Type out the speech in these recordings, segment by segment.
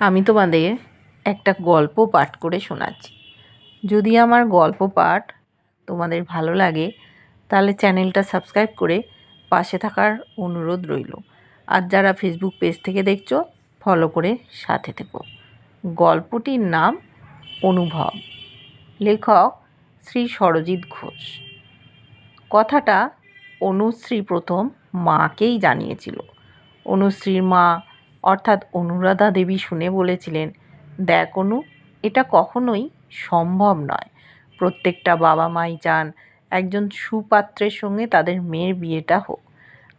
আমি তোমাদের একটা গল্প পাঠ করে শোনাচ্ছি। যদি আমার গল্প পাঠ তোমাদের ভালো লাগে, তাহলে চ্যানেলটা সাবস্ক্রাইব করে পাশে থাকার অনুরোধ রইল। আর যারা ফেসবুক পেজ থেকে দেখছ ফলো করে সাথে থেকো। গল্পটির নাম অনুভব। লেখক শ্রী সরজিৎ ঘোষ। কথাটা অনুশ্রী প্রথম মাকেই জানিয়েছিল। অনুশ্রীর মা অর্থাৎ অনুরাধা দেবী শুনে বলেছিলেন, দেখ অনু, এটা কখনোই সম্ভব নয়। প্রত্যেকটা বাবা মাই চান একজন সুপাত্রের সঙ্গে তাদের মেয়ের বিয়েটা হোক।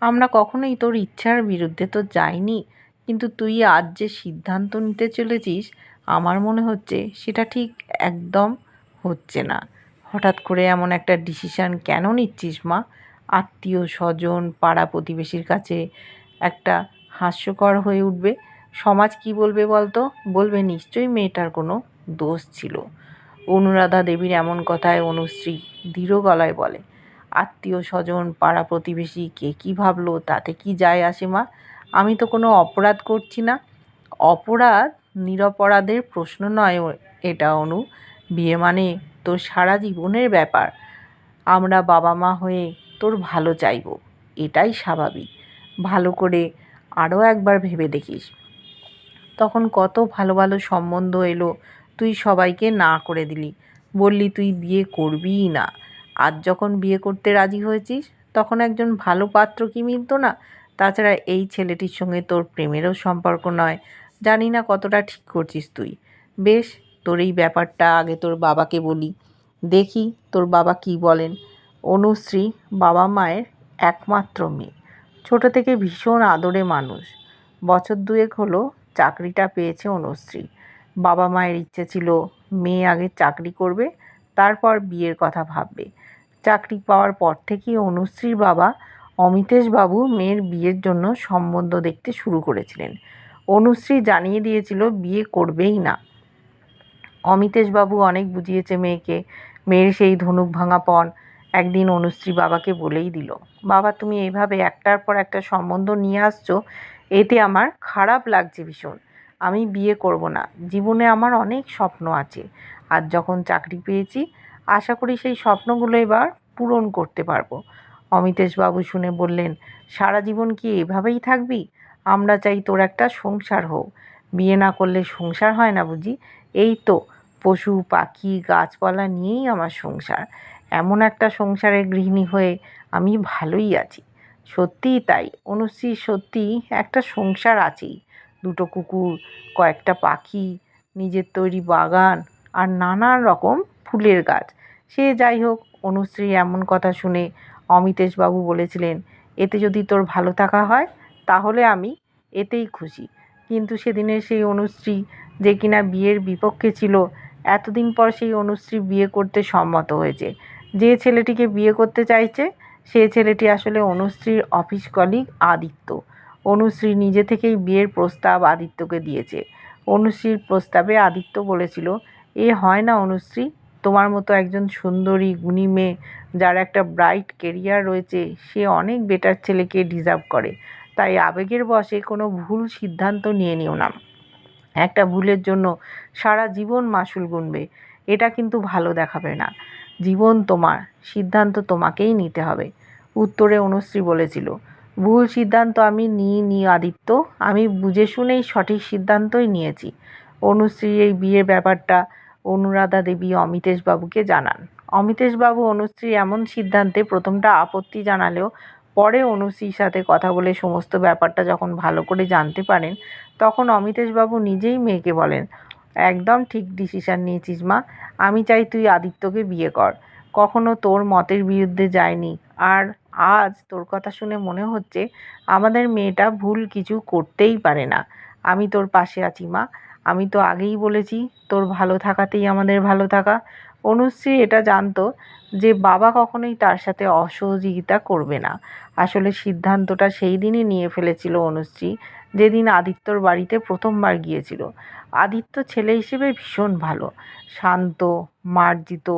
আমরা কখনোই তোর ইচ্ছার বিরুদ্ধে তো যাইনি, কিন্তু তুই আজ যে সিদ্ধান্ত নিতে চলেছিস, আমার মনে হচ্ছে সেটা ঠিক একদম হচ্ছে না। হঠাৎ করে এমন একটা ডিসিশান কেন নিচ্ছিস মা? আত্মীয় স্বজন পাড়া প্রতিবেশীর কাছে একটা হাস্যকর হয়ে উঠবে। সমাজ কি বলবে বলতো? বলবে নিশ্চয়ই মেয়েটার কোনো দোষ ছিল। অনুরাধা দেবীর এমন কথায় অনুশ্রী দৃঢ় গলায় বলে, আত্মীয় স্বজন, পাড়া প্রতিবেশী, কে কী ভাবলো? তাতে কি যায় আসে মা? আমি তো কোনো অপরাধ করছি না। অপরাধ? নিরপরাধের প্রশ্ন নয় এটা, অনু। বিয়ে মানে তোর সারা জীবনের ব্যাপার। আমরা বাবা মা হয়ে তোর ভালো চাইব। এটাই স্বাভাবিক। ভালো করে আরও একবার ভেবে দেখিস। তখন কত ভালো ভালো সম্বন্ধ এলো তুই সবাইকে না করে দিলি। বললি, তুই বিয়ে করবিই না। আজ যখন বিয়ে করতে রাজি হয়েছিস, তখন একজন ভালো পাত্র কি মিলতো না? তাছাড়া এই ছেলেটির সঙ্গে তোর প্রেমেরও সম্পর্ক নয়। জানি না কতটা ঠিক করছিস তুই। বেশ, তোর এই ব্যাপারটা আগে তোর বাবাকে বলি। দেখি তোর বাবা কি বলেন। অনুশ্রী বাবা মায়ের একমাত্র মেয়ে। ছোটো থেকে ভীষণ আদরে মানুষ। বছর দুয়েক হলো চাকরিটা পেয়েছে অনুশ্রী। বাবা মায়ের ইচ্ছে ছিল, মেয়ে আগে চাকরি করবে, তারপর বিয়ের কথা ভাববে। চাকরি পাওয়ার পর থেকেই অনুশ্রীর বাবা অমিতেশবাবু মেয়ের বিয়ের জন্য সম্বন্ধ দেখতে শুরু করেছিলেন। অনুশ্রী জানিয়ে দিয়েছিল, বিয়ে করবেই না। অমিতেশবাবু অনেক বুঝিয়েছে মেয়েকে। মেয়ের সেই ধনুক ভাঙাপন একদিন অনুশ্রী বাবাকে বলেই দিল, বাবা, তুমি এইভাবে একটার পর একটা সম্বন্ধ নিয়ে আসছো, এতে আমার খারাপ লাগছে ভীষণ। আমি বিয়ে করব না। জীবনে আমার অনেক স্বপ্ন আছে। আর যখন চাকরি পেয়েছি, আশা করি সেই স্বপ্নগুলো এবার পূরণ করতে পারব। অমিতেশবাবু শুনে বললেন, সারা জীবন কি এভাবেই থাকবি? আমরা চাই তোর একটা সংসার হোক। বিয়ে না করলে সংসার হয় না বুঝি? এই তো, পশু, পাখি, গাছপালা নিয়েই আমার সংসার। এমন একটা সংসারের গৃহিণী হয়ে আমি ভালোই আছি। সত্যিই তাই। অনুশ্রী, সত্যি একটা সংসার আছেই। দুটো কুকুর, কয়েকটা পাখি, নিজের তৈরি বাগান আর নানান রকম ফুলের গাছ। সে যাই হোক, অনুশ্রী এমন কথা শুনে অমিতেশবাবু বলেছিলেন, এতে যদি তোর ভালো থাকা হয়, তাহলে আমি এতেই খুশি। কিন্তু সেদিনের সেই অনুশ্রী যে কিনা বিয়ের বিপক্ষে ছিল, এতদিন পর সেই অনুশ্রী বিয়ে করতে সম্মত হয়েছে। যে ছেলেটিকে বিয়ে করতে চাইছে, সে ছেলেটি আসলে অনুশ্রীর অফিস কলিগ আদিত্য। অনুশ্রী নিজে থেকেই বিয়ের প্রস্তাব আদিত্যকে দিয়েছে। অনুশ্রীর প্রস্তাবে আদিত্য বলেছিল, এ হয় না অনুশ্রী, তোমার মতো একজন সুন্দরী, গুণী মেয়ে, যার একটা ব্রাইট কেরিয়ার রয়েছে, সে অনেক বেটার ছেলেকে ডিজার্ভ করে। তাই আবেগের বশে কোনো ভুল সিদ্ধান্ত নিয়ে নিও না। একটা ভুলের জন্য সারা জীবন মাসুল গুনবে। এটা কিন্তু ভালো দেখাবে না। জীবন তোমার, সিদ্ধান্ত তোমাকেই নিতে হবে। উত্তরে অনুশ্রী বলেছিল, ভুল সিদ্ধান্ত আমি নিই নি আদিত্য, আমি বুঝে শুনেই সঠিক সিদ্ধান্তই নিয়েছি। অনুশ্রীর এই বিয়ের ব্যাপারটা অনুরাধা দেবী অমিতেশবাবুকে জানান। অমিতেশবাবু অনুশ্রী এমন সিদ্ধান্তে প্রথমটা আপত্তি জানালেও পরে অনুশ্রীর সাথে কথা বলে সমস্ত ব্যাপারটা যখন ভালো করে জানতে পারেন, তখন অমিতেশবাবু নিজেই মেয়েকে বলেন একদম ঠিক ডিসিশান নিয়েছিস মা। আমি চাই তুই আদিত্যকে বিয়ে কর। কখনো তোর মতের বিরুদ্ধে যায়নি। আর আজ তোর কথা শুনে মনে হচ্ছে আমাদের মেয়েটা ভুল কিছু করতেই পারে না। আমি তোর পাশে আছি মা। আমি তো আগেই বলেছি, তোর ভালো থাকাতেই আমাদের ভালো থাকা। অনুশ্রী এটা জানতো যে বাবা কখনোই তার সাথে অসহযোগিতা করবে না। আসলে সিদ্ধান্তটা সেই দিনই নিয়ে ফেলেছিল অনুশ্রী, যেদিন আদিত্যর বাড়িতে প্রথমবার গিয়েছিল। আদিত্য ছেলে হিসেবে ভীষণ ভালো, শান্ত, মার্জিত,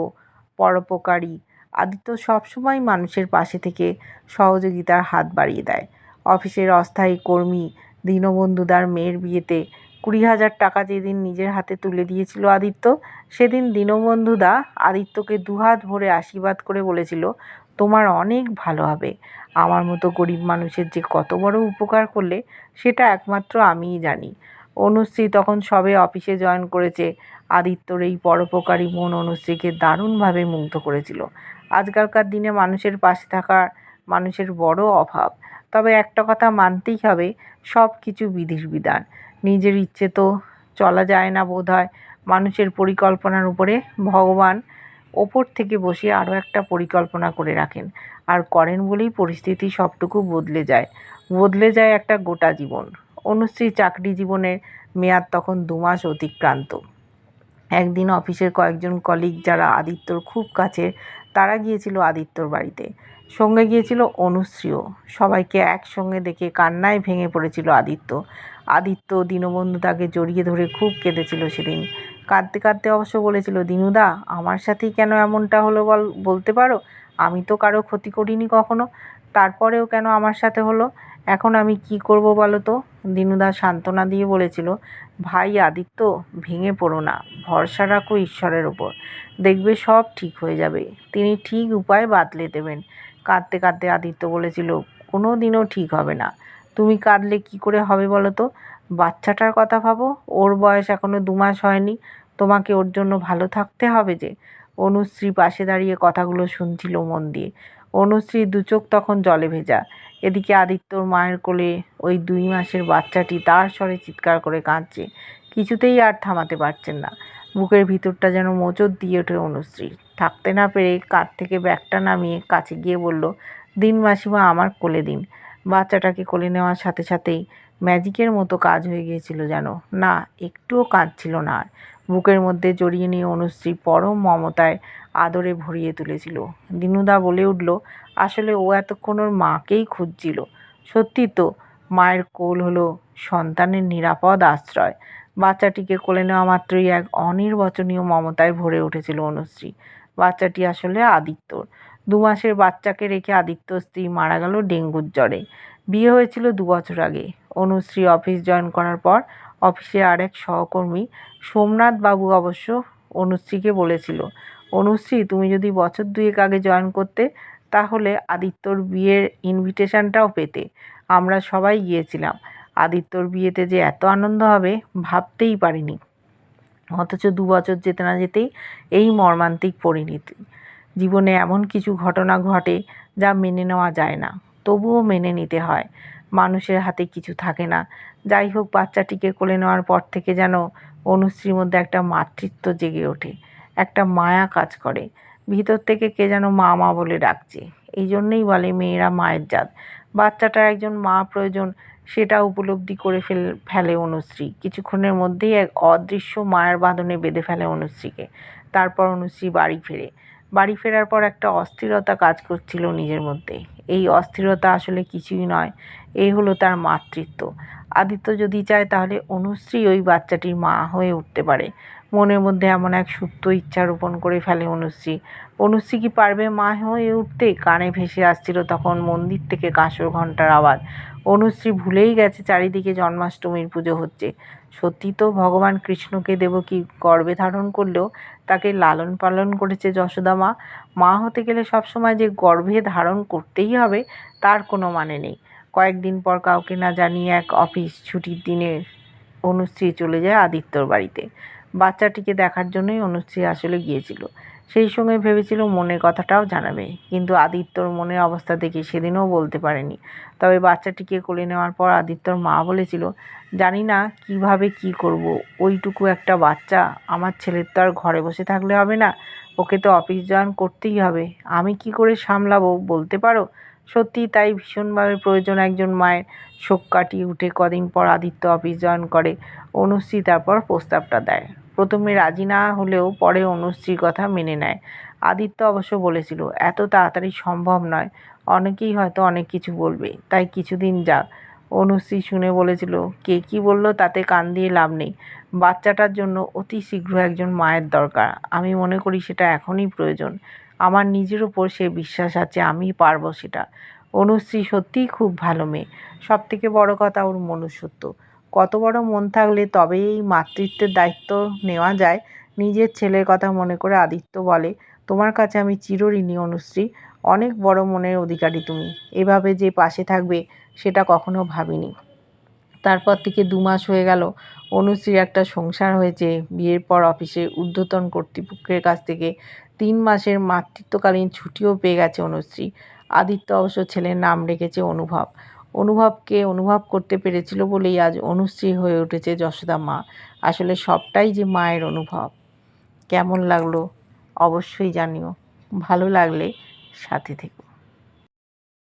পরোপকারী। আদিত্য সবসময় মানুষের পাশে থেকে সহযোগিতার হাত বাড়িয়ে দেয়। অফিসের অস্থায়ী কর্মী দীনবন্ধুদার মেয়ের বিয়েতে কুড়ি হাজার টাকা যেদিন নিজের হাতে তুলে দিয়েছিল আদিত্য, সেদিন দীনবন্ধু দা আদিত্যকে দুহাত ভরে আশীর্বাদ করে বলেছিল, তোমার অনেক ভালো হবে। আমার মতো গরিব মানুষের যে কত বড় উপকার করলে, সেটা একমাত্র আমিই জানি। অনুশ্রী তখন সবে অফিসে জয়েন করেছে। আদিত্যর এই পরোপকারী মন অনুশ্রীকে দারুণভাবে মুগ্ধ করেছিল। আজকালকার দিনে মানুষের পাশে থাকার মানুষের বড় অভাব। তবে একটা কথা মানতেই হবে সব কিছু বিধির বিধান। নিজের ইচ্ছে তো চলা যায় না বোধ হয় মানুষের পরিকল্পনার উপরে ভগবান ওপর থেকে বসে আরও একটা পরিকল্পনা করে রাখেন। আর করেন বলেই পরিস্থিতি সবটুকু বদলে যায়। বদলে যায় একটা গোটা জীবন। অনুশ্রী চাকরি জীবনের মেয়াদ তখন দু মাস অতিক্রান্ত। একদিন অফিসের কয়েকজন কলিগ যারা আদিত্যর খুব কাছে, তারা গিয়েছিল আদিত্যর বাড়িতে। সঙ্গে গিয়েছিল অনুশ্রীও। সবাইকে একসঙ্গে দেখে কান্নায় ভেঙে পড়েছিল আদিত্য। আদিত্য দীনবন্ধু তাকে জড়িয়ে ধরে খুব কেঁদেছিল সেদিন। কাঁদতে কাঁদতে অবশ্য বলেছিল, দিনুদা, আমার সাথেই কেন এমনটা হলো বল, বলতে পারো? আমি তো কারও ক্ষতি করিনি কখনো। তারপরেও কেন আমার সাথে হলো? এখন আমি কি করব বলো তো? দিনুদা সান্ত্বনা দিয়ে বলেছিল, ভাই আদিত্য, ভেঙে পড়ো না। ভরসা রাখো ঈশ্বরের ওপর। দেখবে সব ঠিক হয়ে যাবে। তিনি ঠিক উপায় বাতলে দেবেন। কাঁদতে কাঁদতে আদিত্য বলেছিল কোনো দিনও ঠিক হবে না। তুমি কাঁদলে কি করে হবে বলো তো বাচ্চাটার কথা ভাবো, ওর বয়স এখনও দু মাস হয়নি। তোমাকে ওর জন্য ভালো থাকতে হবে যে। অনুশ্রী পাশে দাঁড়িয়ে কথাগুলো শুনছিল মন দিয়ে। অনুশ্রী দু চোখ তখন জলে ভেজা। এদিকে আদিত্যর মায়ের কোলে ওই দুই মাসের বাচ্চাটি তার স্বরে চিৎকার করে কাঁদছে। কিছুতেই আর থামাতে পারছেন না। বুকের ভিতরটা যেন মোচড় দিয়ে ওঠে অনুশ্রী থাকতে না পেরে কাঁধ থেকে ব্যাগটা নামিয়ে কাছে গিয়ে বলল, দিন মাসিমা, আমার কোলে দিন। বাচ্চাটাকে কোলে নেওয়ার সাথে সাথেই ম্যাজিকের মতো কাজ হয়ে গিয়েছিল যেন। না, একটুও কাঁদছিল না আর। বুকের মধ্যে জড়িয়ে নিয়ে অনুশ্রী পরম মমতায় আদরে ভরিয়ে তুলেছিল। দিনুদা বলে উঠল, আসলে ও এতক্ষণ ওর মাকেই খুঁজছিল। সত্যি তো, মায়ের কোল হলো সন্তানের নিরাপদ আশ্রয়। বাচ্চাটিকে কোলে নেওয়া মাত্রই এক অনির্বচনীয় মমতায় ভরে উঠেছিল অনুশ্রী। বাচ্চাটি আসলে আদিত্যর। দু মাসের বাচ্চাকে রেখে আদিত্য স্ত্রী মারা গেল ডেঙ্গুর জ্বরে। বিয়ে হয়েছিল দু বছর আগে। অনুশ্রী অফিস জয়েন করার পর অফিসে আর এক সহকর্মী সোমনাথ বাবু অবশ্য অনুশ্রীকে বলেছিল অনুশ্রী তুমি যদি বছর দুয়েক আগে জয়েন করতে, তাহলে আদিত্যর বিয়ের ইনভিটেশনটাও পেতে। আমরা সবাই গিয়েছিলাম। আদিত্যর বিয়েতে যে এত আনন্দ হবে, ভাবতেই পারিনি। অথচ দু বছর যেতে না যেতেই এই মর্মান্তিক পরিণতি। জীবনে এমন কিছু ঘটনা ঘটে যা মেনে নেওয়া যায় না। তবুও মেনে নিতে হয়। মানুষের হাতে কিছু থাকে না। যাই হোক, বাচ্চাটিকে কোলে নেওয়ার পর থেকে যেন অনুশ্রীর মধ্যে একটা মাতৃত্ব জেগে ওঠে, একটা মায়া কাজ করে। ভিতর থেকে কে যেন মা মা বলে ডাকছে। এই জন্যেই বলে মেয়েরা মায়ের জাত। বাচ্চাটার একজন মা প্রয়োজন, সেটা উপলব্ধি করে ফেল, ফেলে অনুশ্রী। কিছুক্ষণের মধ্যেই এক অদৃশ্য মায়ের বাঁধনে বেঁধে ফেলে অনুশ্রীকে। তারপর অনুশ্রী বাড়ি ফেরে। বাড়ি ফেরার পর একটা অস্থিরতা কাজ করছিল নিজের মধ্যে। এই অস্থিরতা আসলে কিছুই নয়, এই হলো তার মাতৃত্ব। আদিত্য যদি চায় তাহলে অনুশ্রী ওই বাচ্চাটির মা হয়ে উঠতে পারে। মনের মধ্যে এমন এক সুপ্ত ইচ্ছা রোপণ করে ফেলে অনুশ্রী। অনুশ্রী কি পারবে মা হয়ে উঠতে? কানে ভেসে আসছিল তখন মন্দির থেকে কাঁসর ঘণ্টার আওয়াজ। অনুশ্রী ভুলেই গেছে চারিদিকে জন্মাষ্টমীর পুজো হচ্ছে। সত্যি তো ভগবান কৃষ্ণকে দেবকী গর্বে ধারণ করলেও তাকে লালন পালন করেছে যশোদা মা। মা হতে গেলে সবসময় যে গর্ভে ধারণ করতেই হবে তার কোনো মানে নেই। কয়েকদিন পর কাউকে না জানিয়ে এক অফিস ছুটির দিনে অনুশ্রী চলে যায় আদিত্যর বাড়িতে। বাচ্চাটিকে দেখার জন্যই অনুশ্রী আসলে গিয়েছিল। সেই সঙ্গে ভেবেছিল মনের কথাটাও জানাবে, কিন্তু আদিত্যর মনের অবস্থা দেখে সেদিনও বলতে পারেনি। তবে বাচ্চাটিকে কোলে নেওয়ার পর আদিত্যর মা বলেছিল, জানি না কীভাবে কি করব, ওইটুকু একটা বাচ্চা, আমার ছেলের তো আর ঘরে বসে থাকলে হবে না, ওকে তো অফিস জয়েন করতেই হবে, আমি কি করে সামলাবো বলতে পারো? সত্যি তাই ভীষণভাবে প্রয়োজন একজন মায়ের শোক কাটিয়ে উঠে কদিন পর আদিত্য অফিস জয়েন করে, অনুশ্রী তারপর প্রস্তাবটা দেয়। প্রথমে রাজি না হলেও পরে অনুশ্রীর কথা মেনে নেয়। আদিত্য অবশ্য বলেছিল, এত তাড়াতাড়ি সম্ভব নয়, অনেকেই হয়তো অনেক কিছু বলবে, তাই কিছুদিন যাক অনুশ্রী শুনে বলেছিল, কে কি বলল তাতে কান দিয়ে লাভ নেই। বাচ্চাটার জন্য অতি শীঘ্র একজন মায়ের দরকার। আমি মনে করি সেটা এখনই প্রয়োজন। আমার নিজের ওপর সে বিশ্বাস আছে, আমি পারব সেটা। অনুশ্রী সত্যিই খুব ভালো মেয়ে। সব থেকে বড় কথা ওর মনুষ্যত্ব। কত বড় মন থাকলে তবেই এই মাতৃত্বের দায়িত্ব নেওয়া যায়। নিজের ছেলের কথা মনে করে আদিত্য বলে, তোমার কাছে আমি চিরঋণী অনুশ্রী অনেক বড় মনের অধিকারী তুমি। এভাবে যে পাশে থাকবে, সেটা কখনো ভাবিনি। তারপর থেকে দু মাস হয়ে গেল। অনুশ্রীর একটা সংসার হয়েছে বিয়ের পর অফিসে ঊর্ধ্বতন কর্তৃপক্ষের কাছ থেকে। তিন মাসের মাতৃত্বকালীন ছুটিও পেয়ে গেছে অনুশ্রী। আদিত্য অবশ্য ছেলের নাম রেখেছে অনুভব। অনুভবকে অনুভব করতে পেরেছিল বলেই আজ অনুশ্রী হয়ে উঠেছে যশোদা মা। আসলে সবটাই যে মায়ের অনুভব। কেমন লাগল? অবশ্যই জানিও। ভালো লাগলে সাথে থেকো।